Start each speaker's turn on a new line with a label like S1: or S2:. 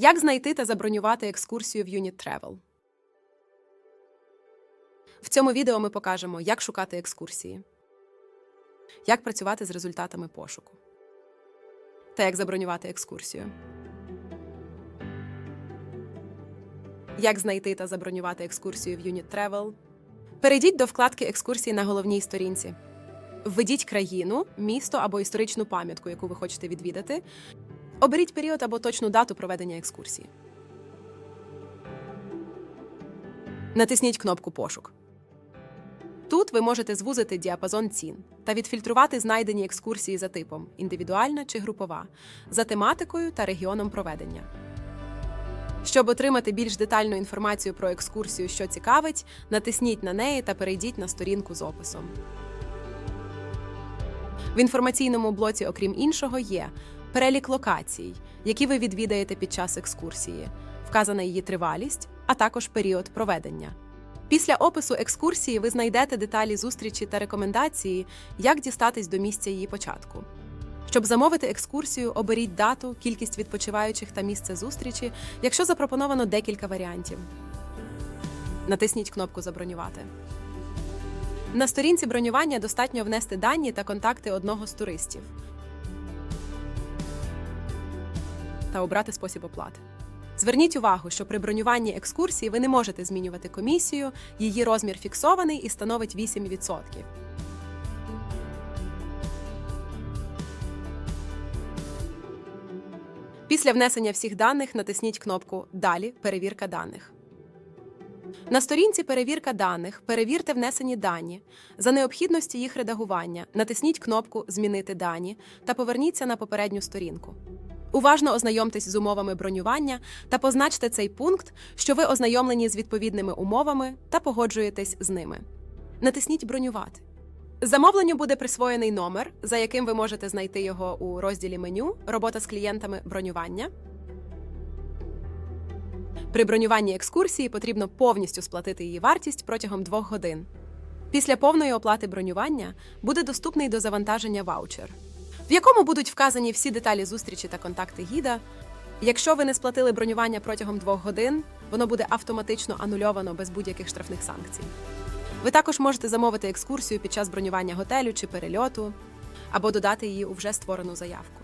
S1: Як знайти та забронювати екскурсію в Unit Travel? В цьому відео ми покажемо, як шукати екскурсії, як працювати з результатами пошуку та як забронювати екскурсію. Як знайти та забронювати екскурсію в Unit Travel? Перейдіть до вкладки екскурсії на головній сторінці. Введіть країну, місто або історичну пам'ятку, яку ви хочете відвідати. Оберіть період або точну дату проведення екскурсії. Натисніть кнопку Пошук. Тут ви можете звузити діапазон цін та відфільтрувати знайдені екскурсії за типом індивідуальна чи групова, за тематикою та регіоном проведення. Щоб отримати більш детальну інформацію про екскурсію, що цікавить, натисніть на неї та перейдіть на сторінку з описом. В інформаційному блоці, окрім іншого, є перелік локацій, які ви відвідаєте під час екскурсії, вказана її тривалість, а також період проведення. Після опису екскурсії ви знайдете деталі зустрічі та рекомендації, як дістатись до місця її початку. Щоб замовити екскурсію, оберіть дату, кількість відпочиваючих та місце зустрічі, якщо запропоновано декілька варіантів. Натисніть кнопку Забронювати. На сторінці бронювання достатньо внести дані та контакти одного з туристів та обрати спосіб оплати. Зверніть увагу, що при бронюванні екскурсії ви не можете змінювати комісію, її розмір фіксований і становить 8%. Після внесення всіх даних натисніть кнопку Далі перевірка даних. На сторінці Перевірка даних перевірте внесені дані. За необхідності їх редагування натисніть кнопку Змінити дані та поверніться на попередню сторінку. Уважно ознайомтесь з умовами бронювання та позначте цей пункт, що ви ознайомлені з відповідними умовами та погоджуєтесь з ними. Натисніть Бронювати. Замовленню буде присвоєний номер, за яким ви можете знайти його у розділі меню Робота з клієнтами бронювання. При бронюванні екскурсії потрібно повністю сплатити її вартість протягом двох годин. Після повної оплати бронювання буде доступний до завантаження ваучер, в якому будуть вказані всі деталі зустрічі та контакти гіда. Якщо ви не сплатили бронювання протягом двох годин, воно буде автоматично анульовано без будь-яких штрафних санкцій. Ви також можете замовити екскурсію під час бронювання готелю чи перельоту, або додати її у вже створену заявку.